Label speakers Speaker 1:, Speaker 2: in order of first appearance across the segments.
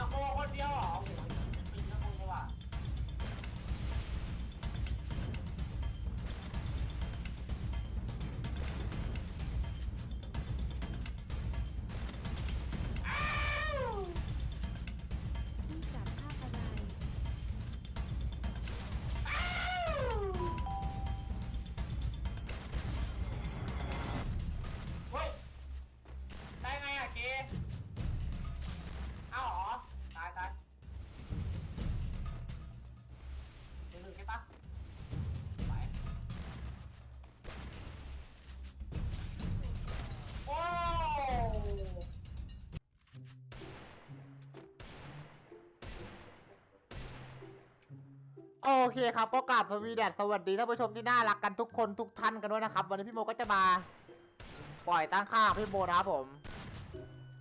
Speaker 1: มาโคคนเดียวเหรอโอ้โห เคครับก็กราบสวีดัสวัสดีท่านผู้ชมที่น่ารักกันทุกคนทุกท่านกันด้วยนะครับ วันนี้พี่โมก็จะมา ปล่อยตั้งค่าพี่โมนะครับผม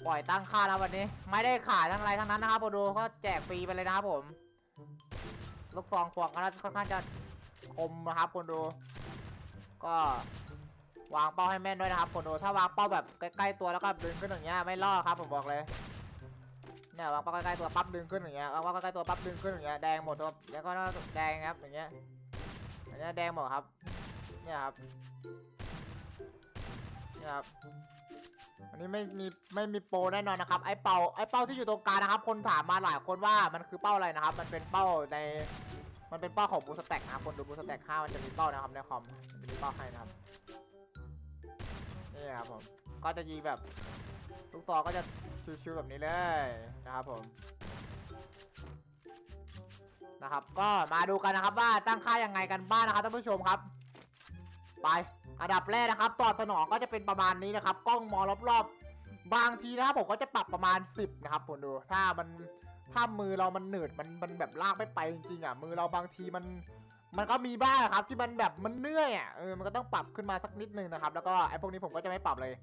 Speaker 1: ปล่อยตั้งค่าแล้ววันนี้ ไม่ได้ขายทั้งอะไรทั้งนั้นนะครับโปรดูก็แจกฟรีไปเลยนะครับผม ลูกซองพวงก็ค่อนข้างจะคมนะครับคนดู ก็วางเป้าให้แม่นด้วยนะครับคนดูถ้าวางเป้าแบบใกล้ๆตัวแล้วก็ดึงขึ้นอย่างเงี้ยไม่รอดครับผมบอกเลย เนี่ยวางเป้าใกล้ๆตัวปั๊บดึงขึ้นอย่างเงี้ยวางเป้าใกล้ๆตัวปั๊บดึงขึ้นอย่างเงี้ยแดงหมดตัวแล้วก็แดงครับอย่างเงี้ยอย่างเงี้ยแดงหมดครับเนี่ยครับเนี่ยครับอันนี้ไม่มีไม่มีโปรแน่นอนนะครับไอ้เป้าไอ้เป้าที่อยู่ตรงกลางนะครับ คนถามมาหลายคนว่ามันคือเป้าอะไรนะครับ มันเป็นเป้าในมันเป็นเป้าของบูสแต็กนะครับคนดูบูสแต็กห้ามันจะมีเป้านะครับในคอมมันจะมีเป้าให้นะครับนี่ครับผมก็จะยิงแบบ ลูกซอก็จะชิวๆแบบนี้เลยนะครับผมนะครับ ก็มาดูกันนะครับว่าตั้งค่ายังไงกันบ้างนะครับท่านผู้ชมครับ ไปอันดับแรกนะครับตอบสนองก็จะเป็นประมาณนี้นะครับ กล้องมองรอบๆ บางทีนะครับผมก็จะปรับประมาณ 10 นะครับผมดูถ้ามันถ้ามือเรามันหนืดมันมันแบบลากไม่ไปจริงๆอะมือเราบางทีมันมันก็มีบ้างครับที่มันแบบมันเหนื่อยอะเออมันก็ต้องปรับขึ้นมาสักนิดนึงนะครับ แล้วก็ไอ้พวกนี้ผมก็จะไม่ปรับเลย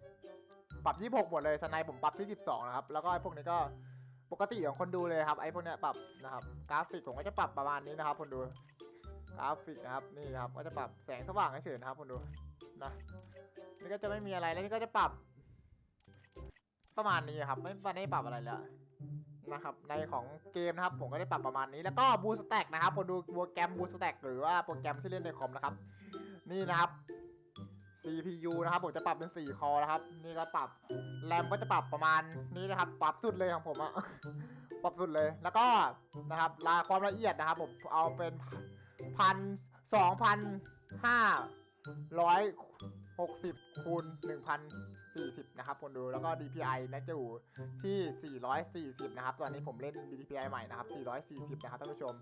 Speaker 1: ปรับ 26 หมดเลยสไนผมปรับที่ 12 นะครับ แล้วก็ไอ้พวกนี้ก็ปกติของคนดูเลยครับ ไอ้พวกเนี้ยปรับนะครับ กราฟิกผมก็จะปรับประมาณนี้นะครับคนดู กราฟิกนะครับ นี่นะครับ ก็จะปรับแสงสว่างเฉยๆนะครับคนดูนะนี่ก็จะไม่มีอะไรแล้วนี่ก็จะปรับ ประมาณนี้ครับ ไม่ไม่ได้ปรับอะไรแล้วนะครับในของเกมนะครับผมก็ได้ปรับประมาณนี้แล้วก็บูสแต็กนะครับคนดูโปรแกรมบูสแต็กหรือว่าโปรแกรมที่เล่นในคอมนะครับ นี่นะครับ CPU นะครับผมจะปรับเป็น 4 คอนะครับ นี่ก็ปรับแรมก็จะปรับประมาณนี้นะครับ ปรับสุดเลยของผมอะปรับสุดเลย แล้วก็นะครับลาความละเอียดนะครับผมเอาเป็นพันสองพันห้าร้อยหกสิบคูณหนึ่งพันสี่สิบนะครับคนดูแล้วก็ DPI นะจะอยู่ที่440นะครับ ตอนนี้ผมเล่น DPI ใหม่นะครับ440นะครับท่านผู้ชม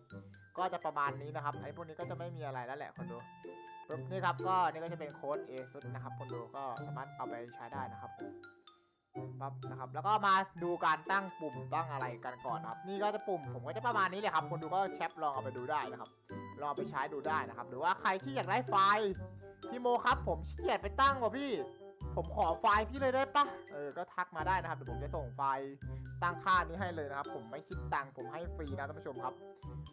Speaker 1: ก็จะประมาณนี้นะครับไอ้พวกนี้ก็จะไม่มีอะไรแล้วแหละคนดู ปุ๊บนี่ครับก็นี่ก็จะเป็นโค้ด ASUS นะครับคนดูก็สามารถเอาไปใช้ได้นะครับปั๊บนะครับแล้วก็มาดูการตั้งปุ่มตั้งอะไรกันก่อนนะครับ นี่ก็จะปุ่มผมก็จะประมาณนี้เลยครับคนดูก็แคปลองเอาไปดูได้นะครับลองไปใช้ดูได้นะครับ หรือว่าใครที่อยากได้ไฟล์พี่โมครับ ผมเกียดไปตั้งว่ะพี่ ผมขอไฟล์พี่เลยได้ปะเออ ก็ทักมาได้นะครับ เดี๋ยวผมจะส่งไฟล์ตั้งค่านี้ให้เลยนะครับ ผมไม่คิดตังค์ผมให้ฟรีนะท่านผู้ชมครับ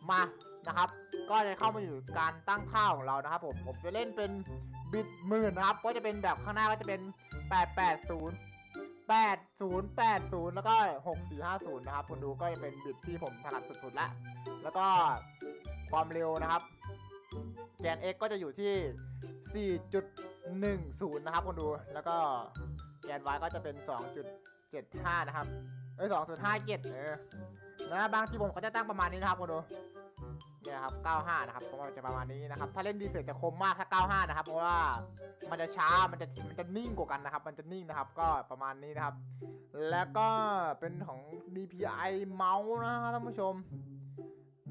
Speaker 1: มานะครับ ก็จะเข้ามาอยู่การตั้งค่าของเรานะครับผมผมจะเล่นเป็นบิตหมื่นนะครับ ก็จะเป็นแบบข้างหน้าก็จะเป็น 880 8080 แล้วก็ 6450 นะครับคุณดูก็จะเป็นบิตที่ผมถนัดสุดๆและแล้วก็ความเร็วนะครับแกน x ก็จะอยู่ที่ 4.10 นะครับคุณดู แล้วก็แกน y ก็จะเป็น 2.75 นะครับ เอ้ย2.57 เออนะบางทีผมก็จะตั้งประมาณนี้นะครับคุณดู เนี่ยครับ 95 นะครับผมว่าจะประมาณนี้นะครับ ถ้าเล่นดีเซลจจะคมมากถ้า 95 นะครับ เพราะว่ามันจะช้า มันจะ มันจะนิ่งกว่ากันนะครับ มันจะนิ่งนะครับ ก็ประมาณนี้นะครับ แล้วก็เป็นของ DPI เมาส์นะท่านผู้ชม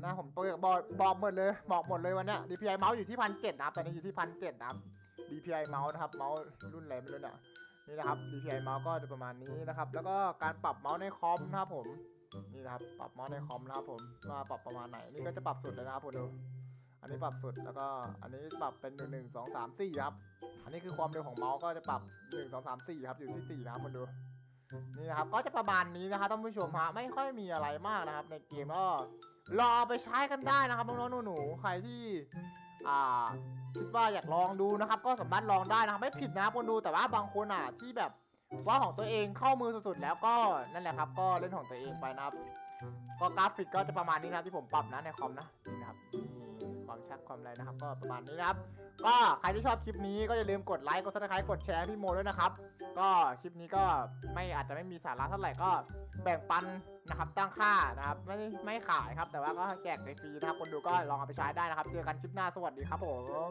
Speaker 1: นะผมบอกบอกบอกหมดเลย บอกหมดเลยวันนี้ DPI เมาส์อยู่ที่พันเนะครับตอนนี้อยู่ที่พันเนะครับ DPI เมาส์นะครับเมาส์รุ่นอะไรไม่รู้เนี่ยนี่นะครับ DPI เมาส์ก็จะประมาณนี้นะครับ แล้วก็การปรับเมาส์ในคอมนะครับผมนี่นะครับปรับเมาส์ในคอมนะครับผมว่าปรับประมาณไหนนี่ก็จะปรับสุดเลยนะครับผมดูอันนี้ปรับสุดแล้วก็อันนี้ปรับเป็น1 1 2 3 4ครับอันนี้คือความเร็วของเมาส์ก็จะปรับ 1 2 3 4ครับอยู่ที่4นะครับคุณดูนี่นะครับก็จะประมาณนี้นะครับท่านผู้ชมฮะไม่ค่อยมีอะไรมากนะครับ ในเกมก็รอไปใช้กันได้นะครับน้องๆหนูๆใครที่ อ่าคิดว่าอยากลองดูนะครับ ก็สามารถลองได้นะครับไม่ผิดนะคนดูแต่ว่าบางคนอะที่แบบว่าของตัวเองเข้ามือสุดๆแล้วก็นั่นแหละครับ ก็เล่นของตัวเองไปนะครับ ก็กราฟิกก็จะประมาณนี้นะที่ผมปรับนะในคอมนะนี่นะครับ ความชัดความอะไรนะครับ ก็ประมาณนี้นะครับ ก็ใครที่ชอบคลิปนี้ก็อย่าลืมกดไลค์กดซับสไครต์กดแชร์พี่โมด้วยนะครับ ก็คลิปนี้ก็ไม่อาจจะไม่มีสาระเท่าไหร่ก็แบ่งปันนะครับตั้งค่านะครับไม่ไม่ขายครับ แต่ว่าก็แจกฟรีนะครับคนดูก็ลองเอาไปใช้ได้นะครับ เจอกันคลิปหน้าสวัสดีครับผม